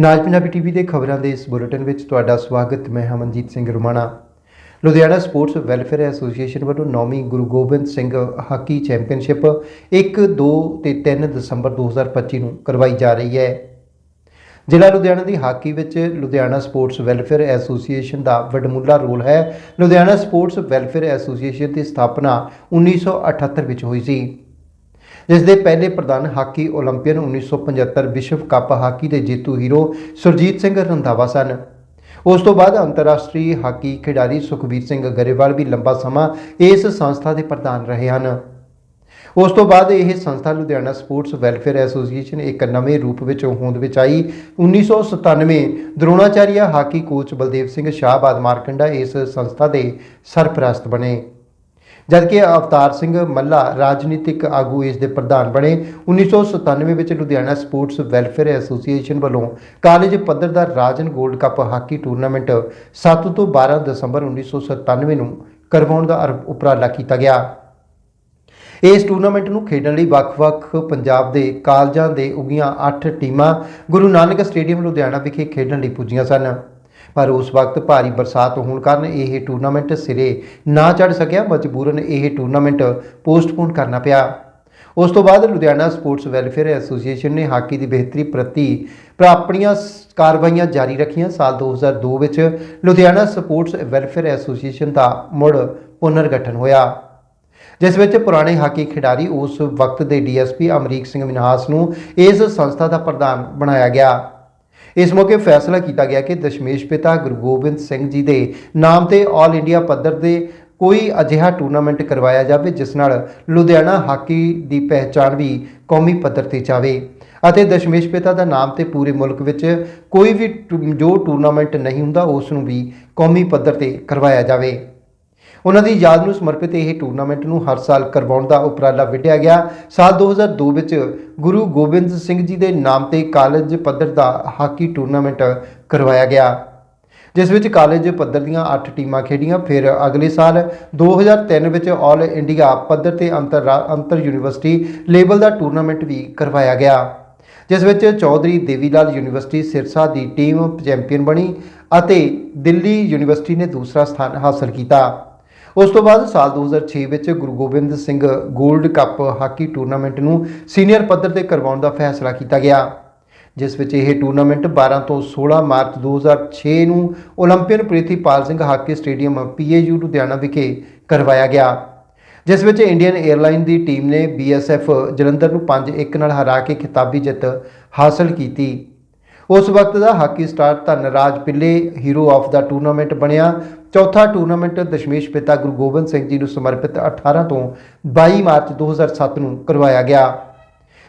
ਨਾਜ Punjabi TV ਦੇ ਖਬਰਾਂ ਦੇ ਇਸ ਬੁਲੇਟਿਨ ਵਿੱਚ ਤੁਹਾਡਾ ਸਵਾਗਤ, ਮੈਂ Hamanjit Singh Rumana. Ludhiana sports welfare association ਵੱਲੋਂ 9ਵੀਂ ਗੁਰੂ ਗੋਬਿੰਦ ਸਿੰਘ ਹਾਕੀ ਚੈਂਪੀਅਨਸ਼ਿਪ 1 2 ਤੇ 3 ਦਸੰਬਰ 2025 ਨੂੰ ਕਰਵਾਈ ਜਾ ਰਹੀ ਹੈ। ਜ਼ਿਲ੍ਹਾ ਲੁਧਿਆਣਾ ਦੀ ਹਾਕੀ ਵਿੱਚ ਲੁਧਿਆਣਾ ਸਪੋਰਟਸ ਵੈਲਫੇਅਰ ਐਸੋਸੀਏਸ਼ਨ ਦਾ ਵੱਡਮੁੱਲਾ ਰੋਲ ਹੈ। ਲੁਧਿਆਣਾ ਸਪੋਰਟਸ ਵੈਲਫੇਅਰ ਐਸੋਸੀਏਸ਼ਨ ਦੀ ਸਥਾਪਨਾ 1978 ਵਿੱਚ ਹੋਈ ਸੀ। ਜਿਸ ਦੇ ਪਹਿਲੇ ਪ੍ਰਧਾਨ ਹਾਕੀ 올림픽ਨ 1975 ਵਿਸ਼ਵ ਕੱਪ ਹਾਕੀ ਦੇ ਜੇਤੂ ਹੀਰੋ ਸੁਰਜੀਤ ਸਿੰਘ ਰੰਧਾਵਾ ਸਨ। ਉਸ ਤੋਂ ਬਾਅਦ ਅੰਤਰਰਾਸ਼ਟਰੀ ਹਾਕੀ ਖਿਡਾਰੀ ਸੁਖਵੀਰ ਸਿੰਘ ਗਰੇਵਾਲ ਵੀ ਲੰਬਾ ਸਮਾਂ ਇਸ ਸੰਸਥਾ ਦੇ ਪ੍ਰਧਾਨ ਰਹੇ ਹਨ। ਉਸ ਤੋਂ ਬਾਅਦ ਇਹ ਸੰਸਥਾ ਲੁਧਿਆਣਾ ਸਪੋਰਟਸ ਵੈਲਫੇਅਰ ਐਸੋਸੀਏਸ਼ਨ ਇੱਕ ਨਵੇਂ ਰੂਪ ਵਿੱਚ ਹੋਂਦ ਵਿੱਚ ਆਈ। 1997 ਦਰੋਣਾਚਾਰੀਆ ਹਾਕੀ ਕੋਚ ਬਲਦੇਵ ਸਿੰਘ ਸ਼ਾਹਬਾਦ ਮਾਰਕੰਡਾ ਇਸ ਸੰਸਥਾ ਦੇ ਸਰਪ੍ਰਸਤ ਬਣੇ। ਜਦਕਿ ਅਵਤਾਰ ਸਿੰਘ ਮੱਲਾ ਰਾਜਨੀਤਿਕ ਆਗੂ ਇਸ ਦੇ ਪ੍ਰਧਾਨ ਬਣੇ 1997 ਵਿੱਚ ਲੁਧਿਆਣਾ ਸਪੋਰਟਸ ਵੈਲਫੇਅਰ ਐਸੋਸੀਏਸ਼ਨ ਵੱਲੋਂ ਕਾਲਜ ਪੱਧਰ ਦਾ ਰਾਜਨ 골ਡ ਕੱਪ ਹਾਕੀ ਟੂਰਨਾਮੈਂਟ 7 ਤੋਂ 12 ਦਸੰਬਰ 1997 ਨੂੰ ਕਰਵਾਉਣ ਦਾ ਅਰ- ਉਪਰਾਲਾ ਕੀਤਾ ਗਿਆ। ਇਸ ਟੂਰਨਾਮੈਂਟ ਨੂੰ ਖੇਡਣ ਲਈ ਵੱਖ-ਵੱਖ ਪੰਜਾਬ ਦੇ ਕਾਲਜਾਂ ਦੇ ਉਗੀਆਂ 8 ਟੀਮਾਂ ਗੁਰੂ ਨਾਨਕ ਸਟੇਡੀਅਮ ਲੁਧਿਆਣਾ ਵਿਖੇ ਖੇਡਣ ਲਈ ਪੁੱਜੀਆਂ ਸਨ। ਪਰ ਉਸ ਵਕਤ ਭਾਰੀ ਬਰਸਾਤ ਹੋਣ ਕਾਰਨ ਇਹ ਟੂਰਨਾਮੈਂਟ ਸਿਰੇ ਨਾ ਚੜ ਸਕਿਆ, ਮਜਬੂਰਨ ਇਹ ਟੂਰਨਾਮੈਂਟ ਪੋਸਟਪੋਨ ਕਰਨਾ ਪਿਆ। ਉਸ ਤੋਂ ਬਾਅਦ ਲੁਧਿਆਣਾ ਸਪੋਰਟਸ ਵੈਲਫੇਅਰ ਐਸੋਸੀਏਸ਼ਨ ਨੇ ਹਾਕੀ ਦੀ ਬਿਹਤਰੀ ਪ੍ਰਤੀ ਪਰ ਆਪਣੀਆਂ ਸ- ਕਾਰਵਾਈਆਂ ਜਾਰੀ ਰੱਖੀਆਂ। ਸਾਲ 2002 ਵਿੱਚ ਲੁਧਿਆਣਾ ਸਪੋਰਟਸ ਵੈਲਫੇਅਰ ਐਸੋਸੀਏਸ਼ਨ ਦਾ ਮੁੜ ਪੁਨਰਗਠਨ ਹੋਇਆ। ਜਿਸ ਵਿੱਚ ਪੁਰਾਣੇ ਹਾਕੀ ਖਿਡਾਰੀ ਉਸ ਵਕਤ ਦੇ ਡੀਐਸਪੀ ਅਮਰੀਕ ਸਿੰਘ ਮਿਨਹਾਸ ਨੂੰ ਇਸ ਸੰਸਥਾ ਦਾ ਪ੍ਰਧਾਨ ਬਣਾਇਆ ਗਿਆ। ਇਸ ਮੌਕੇ ਫੈਸਲਾ ਕੀਤਾ ਗਿਆ ਕਿ ਦਸ਼ਮੇਸ਼ ਪਿਤਾ ਗੁਰੂ ਗੋਬਿੰਦ ਸਿੰਘ ਜੀ ਦੇ ਨਾਮ ਤੇ ਆਲ ਇੰਡੀਆ ਪੱਧਰ 'ਤੇ ਕੋਈ ਅਜਿਹਾ ਟੂਰਨਾਮੈਂਟ ਕਰਵਾਇਆ ਜਾਵੇ, ਜਿਸ ਨਾਲ ਲੁਧਿਆਣਾ ਹਾਕੀ ਦੀ ਪਹਿਚਾਣ ਵੀ ਕੌਮੀ ਪੱਧਰ ਤੇ ਜਾਵੇ। ਅਤੇ ਦਸ਼ਮੇਸ਼ ਪਿਤਾ ਦਾ ਨਾਮ ਤੇ ਪੂਰੇ ਮੁਲਕ ਵਿੱਚ ਕੋਈ ਵੀ ਟੂ- ਜੋ ਟੂਰਨਾਮੈਂਟ ਨਹੀਂ ਹੁੰਦਾ, ਉਸ ਨੂੰ ਵੀ ਕੌਮੀ ਪੱਧਰ ਤੇ ਕਰਵਾਇਆ ਜਾਵੇ। ਉਹਨਾਂ ਦੀ ਯਾਦ ਨੂੰ ਸਮਰਪਿਤ ਇਹ ਟੂਰਨਾਮੈਂਟ ਨੂੰ ਹਰ ਸਾਲ ਕਰਵਾਉਣ ਦਾ ਉਪਰਾਲਾ ਵਿੱਢਿਆ ਗਿਆ। ਸਾਲ 2002 ਵਿੱਚ ਗੁਰੂ ਗੋਬਿੰਦ ਸਿੰਘ ਜੀ ਦੇ ਨਾਮ ਤੇ ਕਾਲਜ ਪੱਧਰ ਦਾ ਹਾਕੀ ਟੂਰਨਾਮੈਂਟ ਕਰਵਾਇਆ ਗਿਆ। ਜਿਸ ਵਿੱਚ ਕਾਲਜ ਪੱਧਰ ਦੀਆਂ 8 ਟੀਮਾਂ ਖੇਡੀਆਂ। ਫਿਰ ਅਗਲੇ ਸਾਲ 2003 ਵਿੱਚ ਆਲ ਇੰਡੀਆ ਪੱਧਰ ਤੇ ਅੰਤਰ ਅੰਤਰ ਯੂਨੀਵਰਸਿਟੀ ਲੈਵਲ ਦਾ ਟੂਰਨਾਮੈਂਟ ਵੀ ਕਰਵਾਇਆ ਗਿਆ। ਜਿਸ ਵਿੱਚ ਚੌਧਰੀ ਦੇਵੀ ਲਾਲ ਯੂਨੀਵਰਸਿਟੀ ਸਿਰਸਾ ਦੀ ਟੀਮ ਚੈਂਪੀਅਨ ਬਣੀ ਅਤੇ ਦਿੱਲੀ ਯੂਨੀਵਰਸਿਟੀ ਨੇ ਦੂਸਰਾ ਸਥਾਨ ਹਾਸਲ ਕੀਤਾ। ਉਸ ਤੋਂ ਬਾਅਦ ਸਾਲ 2006 ਵਿੱਚ ਗੁਰੂ ਗੋਬਿੰਦ ਸਿੰਘ 골ਡ ਕੱਪ ਹਾਕੀ ਟੂਰਨਾਮੈਂਟ ਨੂੰ ਸੀਨੀਅਰ ਪੱਧਰ ਤੇ ਕਰਵਾਉਣ ਦਾ ਫੈਸਲਾ ਕੀਤਾ ਗਿਆ, ਜਿਸ ਵਿੱਚ ਇਹ ਟੂਰਨਾਮੈਂਟ 12 ਤੋਂ 16 ਮਾਰਚ 2006 ਨੂੰ 올림픽ਨ Pritipal Singh hockey stadium PAU Ludhiana ਵਿਖੇ ਕਰਵਾਇਆ ਗਿਆ, ਜਿਸ ਵਿੱਚ ਇੰਡੀਅਨ 에ਅਰਲਾਈਨ ਦੀ ਟੀਮ ਨੇ ਬੀਐਸਐਫ ਜਲੰਧਰ ਨੂੰ 5-1 ਨਾਲ ਹਰਾ ਕੇ ਖਿਤਾਬੀ ਜਿੱਤ ਹਾਸਲ ਕੀਤੀ। ਉਸ ਵਕਤ ਦਾ hockey star Dhanraj Pillay hero of the tournament ਬਣਿਆ। ਚੌਥਾ ਟੂਰਨਾਮੈਂਟ ਦਸ਼ਮੇਸ਼ ਪਿਤਾ ਗੁਰੂ ਗੋਬਿੰਦ ਸਿੰਘ ਜੀ ਨੂੰ ਸਮਰਪਿਤ 18 ਤੋਂ 22 ਮਾਰਚ 2007 ਨੂੰ ਕਰਵਾਇਆ ਗਿਆ।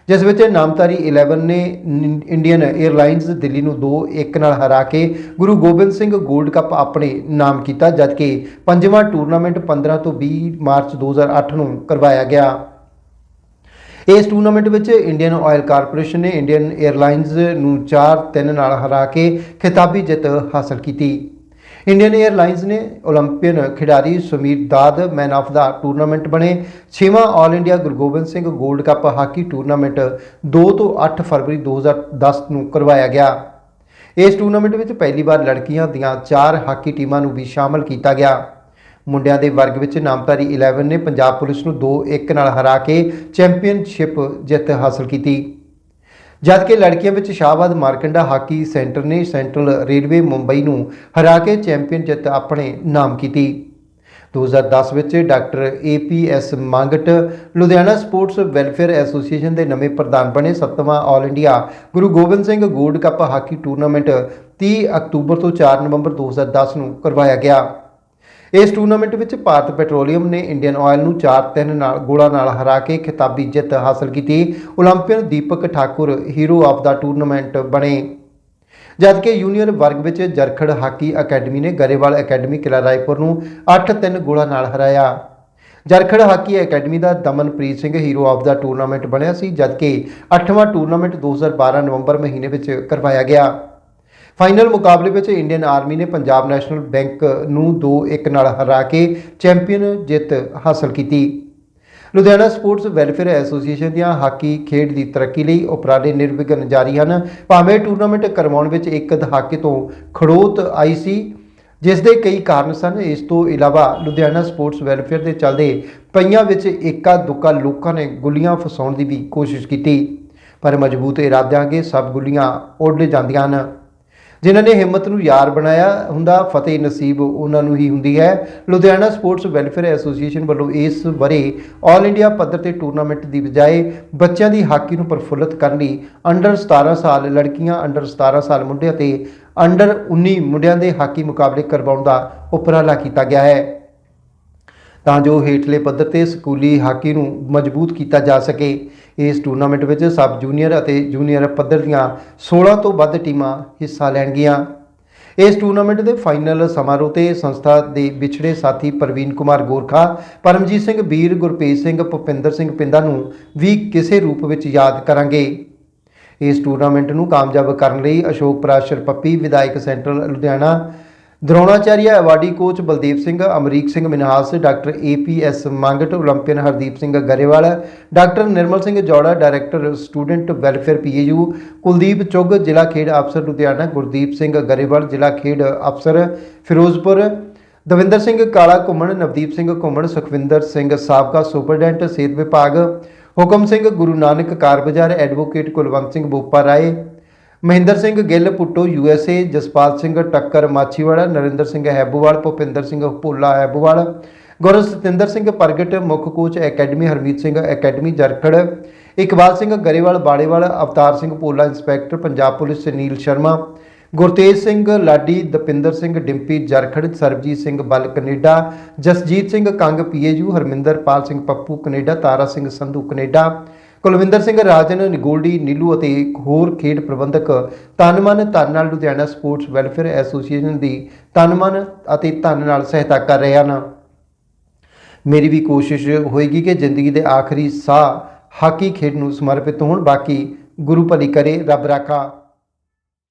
ਜਿਸ ਵਿੱਚ ਨਾਮਤਾਰੀ 11 ਨੇ ਇੰਡੀਅਨ 에ਅਰਲਾਈਨਸ ਦਿੱਲੀ ਨੂੰ 2-1 ਨਾਲ ਹਰਾ ਕੇ ਗੁਰੂ ਗੋਬਿੰਦ ਸਿੰਘ 골ਡ ਕੱਪ ਆਪਣੇ ਨਾਮ ਕੀਤਾ, ਜਦਕਿ ਪੰਜਵਾਂ ਟੂਰਨਾਮੈਂਟ 15 ਤੋਂ 20 ਮਾਰਚ 2008 ਨੂੰ ਕਰਵਾਇਆ ਗਿਆ। ਇਸ ਟੂਰਨਾਮੈਂਟ ਵਿੱਚ ਇੰਡੀਅਨ ਆਇਲ ਕਾਰਪੋਰੇਸ਼ਨ ਨੇ ਇੰਡੀਅਨ 에ਅਰਲਾਈਨਜ਼ ਨੂੰ 4-3 ਨਾਲ ਹਰਾ ਕੇ ਖਿਤਾਬੀ ਜਿੱਤ ਹਾਸਲ ਕੀਤੀ। ਇੰਡੀਅਨ 에ਅਰਲਾਈਨਜ਼ ਨੇ 올림ਪੀਅਨ ਖਿਡਾਰੀ ਸੁਮੀਰ ਦਾਦ, ਮੈਨ ਆਫ ਦਾ ਟੂਰਨਾਮੈਂਟ ਬਣੇ। 6ਵਾਂ ਆਲ ਇੰਡੀਆ ਗੁਰਗੋਬਿੰਦ ਸਿੰਘ 골ਡ ਕੱਪ ਹਾਕੀ ਟੂਰਨਾਮੈਂਟ 2 ਤੋਂ 8 ਫਰਵਰੀ 2010 ਨੂੰ ਕਰਵਾਇਆ ਗਿਆ। ਇਸ ਟੂਰਨਾਮੈਂਟ ਵਿੱਚ ਪਹਿਲੀ ਵਾਰ ਲੜਕੀਆਂ ਦੀਆਂ 4 ਹਾਕੀ ਟੀਮਾਂ ਨੂੰ ਵੀ ਸ਼ਾਮਲ ਕੀਤਾ ਗਿਆ। ਮੁੰਡਿਆਂ ਦੇ ਵਰਗ ਵਿੱਚ ਨਾਮਧਾਰੀ 11 ਨੇ ਪੰਜਾਬ ਪੁਲਿਸ ਨੂੰ 2-1 ਨਾਲ ਹਰਾ ਕੇ ਚੈਂਪੀਅਨਸ਼ਿਪ ਜਿੱਤ ਹਾਸਲ ਕੀਤੀ। ਜਦਕਿ ਲੜਕੀਆਂ ਵਿੱਚ ਸ਼ਾਹਬਾਦ ਮਾਰਕੰਡਾ ਹਾਕੀ ਸੈਂਟਰ ਨੇ ਸੈਂਟਰਲ ਰੇਲਵੇ ਮੁੰਬਈ ਨੂੰ ਹਰਾ ਕੇ ਚੈਂਪੀਅਨ ਜਿੱਤ ਆਪਣੇ ਨਾਮ ਕੀਤੀ। 2010 ਵਿੱਚ doctor APS Mangat Ludhiana sports welfare association ਦੇ ਨਵੇਂ ਪ੍ਰਧਾਨ ਬਣੇ ਸੱਤਵਾਂ all India Guru Gobind Singh gold cup hockey tournament 30 ਅਕਤੂਬਰ ਤੋਂ 4 ਨਵੰਬਰ 2010 ਨੂੰ ਕਰਵਾਇਆ ਗਿਆ। ਇਸ ਟੂਰਨਾਮੈਂਟ ਵਿੱਚ ਭਾਰਤ ਪੈਟਰੋਲੀਅਮ ਨੇ ਇੰਡੀਅਨ ਆਇਲ ਨੂੰ 4-3 ਨਾਲ ਗੋਲਾਂ ਨਾਲ ਹਰਾ ਕੇ ਖਿਤਾਬੀ ਜਿੱਤ ਹਾਸਲ ਕੀਤੀ। 올림픽ਨ Deepak Thakur hero of the tournament ਬਣੇ। ਜਦਕਿ ਯੂਨੀਅਨ ਵਰਗ ਵਿੱਚ ਜਰਖੜ ਹਾਕੀ ਅਕੈਡਮੀ ਨੇ ਗਰੇਵਾਲ ਅਕੈਡਮੀ ਕਿਲਾ ਰਾਏਪੁਰ ਨੂੰ 8-3 ਗੋਲਾਂ ਨਾਲ ਹਰਾਇਆ। Jarkhar hockey academy the Damanpreet Singh hero of the tournament ਬਣਿਆ ਸੀ, ਜਦਕਿ 8ਵਾਂ ਟੂਰਨਾਮੈਂਟ 2012 ਨਵੰਬਰ ਮਹੀਨੇ ਵਿੱਚ ਕਰਵਾਇਆ ਗਿਆ। ਫਾਈਨਲ ਮੁਕਾਬਲੇ ਵਿੱਚ ਇੰਡੀਅਨ ਆਰਮੀ ਨੇ ਪੰਜਾਬ ਨੈਸ਼ਨਲ ਬੈਂਕ ਨੂੰ 2-1 ਨਾਲ ਹਰਾ ਕੇ ਚੈਂਪੀਅਨ ਜਿੱਤ ਹਾਸਲ ਕੀਤੀ। ਲੁਧਿਆਣਾ ਸਪੋਰਟਸ ਵੈਲਫੇਅਰ ਐਸੋਸੀਏਸ਼ਨ ਦੀਆਂ ਹਾਕੀ ਖੇਡ ਦੀ ਤਰੱਕੀ ਲਈ ਉਪਰਾਲੇ ਨਿਰਵਿਘਨ ਜਾਰੀ ਹਨ। ਭਾਵੇਂ ਟੂਰਨਾਮੈਂਟ ਕਰਵਾਉਣ ਵਿੱਚ ਇੱਕ ਦਹਾਕੇ ਤੋਂ ਖੜੋਤ ਆਈ ਸੀ, ਜਿਸ ਦੇ ਕਈ ਕਾਰਨ ਸਨ, ਇਸ ਤੋਂ ਇਲਾਵਾ ਲੁਧਿਆਣਾ ਸਪੋਰਟਸ ਵੈਲਫੇਅਰ ਦੇ ਚੱਲਦੇ ਪਈਆਂ ਵਿੱਚ ਇੱਕਾ ਦੁੱਕਾ ਲੋਕਾਂ ਨੇ ਗੁੱਲੀਆਂ ਫਸਾਉਣ ਦੀ ਵੀ ਕੋਸ਼ਿਸ਼ ਕੀਤੀ। ਪਰ ਮਜ਼ਬੂਤ ਇਰਾਦਿਆਂ ਅੱਗੇ ਸਭ ਗੁੱਲੀਆਂ ਉੱਡ ਜਾਂਦੀਆਂ ਹਨ। ਜਿਨ੍ਹਾਂ ਨੇ ਹਿੰਮਤ ਨੂੰ ਯਾਰ ਬਣਾਇਆ ਹੁੰਦਾ, ਫਤਿਹ ਨਸੀਬ ਉਹਨਾਂ ਨੂੰ ਹੀ ਹੁੰਦੀ ਹੈ। ਲੁਧਿਆਣਾ ਸਪੋਰਟਸ ਵੈਲਫੇਅਰ ਐਸੋਸੀਏਸ਼ਨ ਵੱਲੋਂ ਇਸ ਬਾਰੇ ਆਲ ਇੰਡੀਆ ਪੱਧਰ ਤੇ ਟੂਰਨਾਮੈਂਟ ਦੀ ਬਜਾਏ ਬੱਚਿਆਂ ਦੀ ਹਾਕੀ ਨੂੰ ਪ੍ਰਫੁੱਲਤ ਕਰਨ ਲਈ ਅੰਡਰ 17 ਸਾਲ ਲੜਕੀਆਂ ਅੰਡਰ 17 ਸਾਲ ਮੁੰਡਿਆਂ ਅਤੇ ਅੰਡਰ 19 ਮੁੰਡਿਆਂ ਦੇ ਹਾਕੀ ਮੁਕਾਬਲੇ ਕਰਵਾਉਣ ਦਾ ਉਪਰਾਲਾ ਕੀਤਾ ਗਿਆ ਹੈ। ਤਾਂ ਜੋ ਹੇਠਲੇ ਪੱਧਰ ਤੇ ਸਕੂਲੀ ਹਾਕੀ ਨੂੰ ਮਜ਼ਬੂਤ ਕੀਤਾ ਜਾ ਸਕੇ। ਇਸ ਟੂਰਨਾਮੈਂਟ ਵਿੱਚ ਸਬ ਜੂਨੀਅਰ ਅਤੇ ਜੂਨੀਅਰ ਪੱਧਰ ਦੀਆਂ 16 ਤੋਂ ਵੱਧ ਟੀਮਾਂ ਹਿੱਸਾ ਲੈਣਗੀਆਂ। ਇਸ ਟੂਰਨਾਮੈਂਟ ਦੇ ਫਾਈਨਲ ਸਮਾਰੋਹ ਤੇ ਸੰਸਥਾ ਦੇ ਵਿਛੜੇ ਸਾਥੀ ਪ੍ਰਵੀਨ ਕੁਮਾਰ ਗੋਰਖਾ, ਪਰਮਜੀਤ ਸਿੰਘ ਵੀਰ ਗੁਰਪ੍ਰੀਤ ਸਿੰਘ, ਭੁਪਿੰਦਰ ਸਿੰਘ ਪਿੰਦਾ ਨੂੰ ਵੀ ਕਿਸੇ ਰੂਪ ਵਿੱਚ ਯਾਦ ਕਰਾਂਗੇ। ਇਸ ਟੂਰਨਾਮੈਂਟ ਨੂੰ ਕਾਮਯਾਬ ਕਰਨ ਲਈ ਅਸ਼ੋਕ ਪ੍ਰਾਸ਼ਰ ਪੱਪੀ, ਵਿਧਾਇਕ central Ludhiana Dronacharya awardee coach Baldeep Singh Amrik Singh Minhas doctor A P APS Mangat 올림픽ਨ Hardeep Singh Grewal doctor Nirmal Singh Jaura director student welfare P A U Kuldeep Chugh ਜ਼ਿਲ੍ਹਾ ਖੇਡ ਅਫਸਰ ਲੁਧਿਆਣਾ ਗੁਰਦੀਪ ਸਿੰਘ ਗਰੇਵਾਲ ਜ਼ਿਲ੍ਹਾ ਖੇਡ ਅਫਸਰ ਫਿਰੋਜ਼ਪੁਰ ਦਵਿੰਦਰ ਸਿੰਘ ਕਾਲਾ ਘੁੰਮਣ ਨਵਦੀਪ ਸਿੰਘ ਘੁੰਮਣ ਸੁਖਵਿੰਦਰ ਸਿੰਘ ਸਾਬਕਾ ਸੁਪਰਡੈਂਟ ਸਿਹਤ ਵਿਭਾਗ ਹੁਕਮ ਸਿੰਘ ਗੁਰੂ ਨਾਨਕ ਕਾਰ ਬਾਜ਼ਾਰ ਐਡਵੋਕੇਟ ਕੁਲਵੰਤ ਸਿੰਘ ਬੋਪਾ ਰਾਏ ਮਹਿੰਦਰ ਸਿੰਘ ਗਿੱਲ, ਪੁੱਟੋ ਯੂਐਸਏ ਜਸਪਾਲ ਸਿੰਘ ਟੱਕਰ, ਮਾਛੀਵਾੜਾ, ਨਰਿੰਦਰ ਸਿੰਘ ਹੈਬੂਵਾਲ, ਭੁਪਿੰਦਰ ਸਿੰਘ ਭੋਲਾ ਹੈਬੂਵਾਲ ਗੁਰੂ ਸਤਿੰਦਰ ਸਿੰਘ ਪ੍ਰਗਟ ਮੁੱਖ coach academy Harmeet Singh academy, Jarkhar, Iqbal Singh Grewal, Barewal, Avtar Singh Bhola, inspector, Punjab police, Sunil Sharma, Gurtej Singh Ladi, Dapinder Singh Dimpy, Jarkhar, Sarabjit Singh Bal, Canada, Jasjit Singh Kang PAU Harminderpal Singh Pappu, Canada, Tara Singh Sandhu, Canada Kulwinder Singh Rajan, ਨਿਗੋਲਡੀ, Neelu ਅਤੇ ਹੋਰ ਖੇਡ ਪ੍ਰਬੰਧਕ ਤਨ ਮਨ ਧਨ ਨਾਲ Ludhiana sports welfare association ਦੀ ਤਨ ਮਨ ਅਤੇ ਧਨ ਨਾਲ ਸਹਾਇਤਾ ਕਰ ਰਹੇ ਹਨ। ਮੇਰੀ ਵੀ ਕੋਸ਼ਿਸ਼ ਹੋਏਗੀ ਕਿ ਜ਼ਿੰਦਗੀ ਦੇ ਆਖਰੀ ਸਾਹ ਹਾਕੀ ਖੇਡ ਨੂੰ ਸਮਰਪਿਤ ਹੋਣ, ਬਾਕੀ ਗੁਰੂ ਭਲੀ ਕਰੇ, ਰੱਬ ਰਾਖਾ।